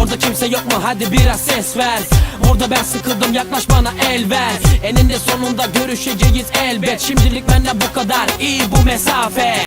Orada kimse yok mu? Hadi biraz ses ver. Orada ben sıkıldım yaklaş bana el ver. Eninde sonunda görüşeceğiz elbet. Şimdilik benden bu kadar. İyi bu mesafe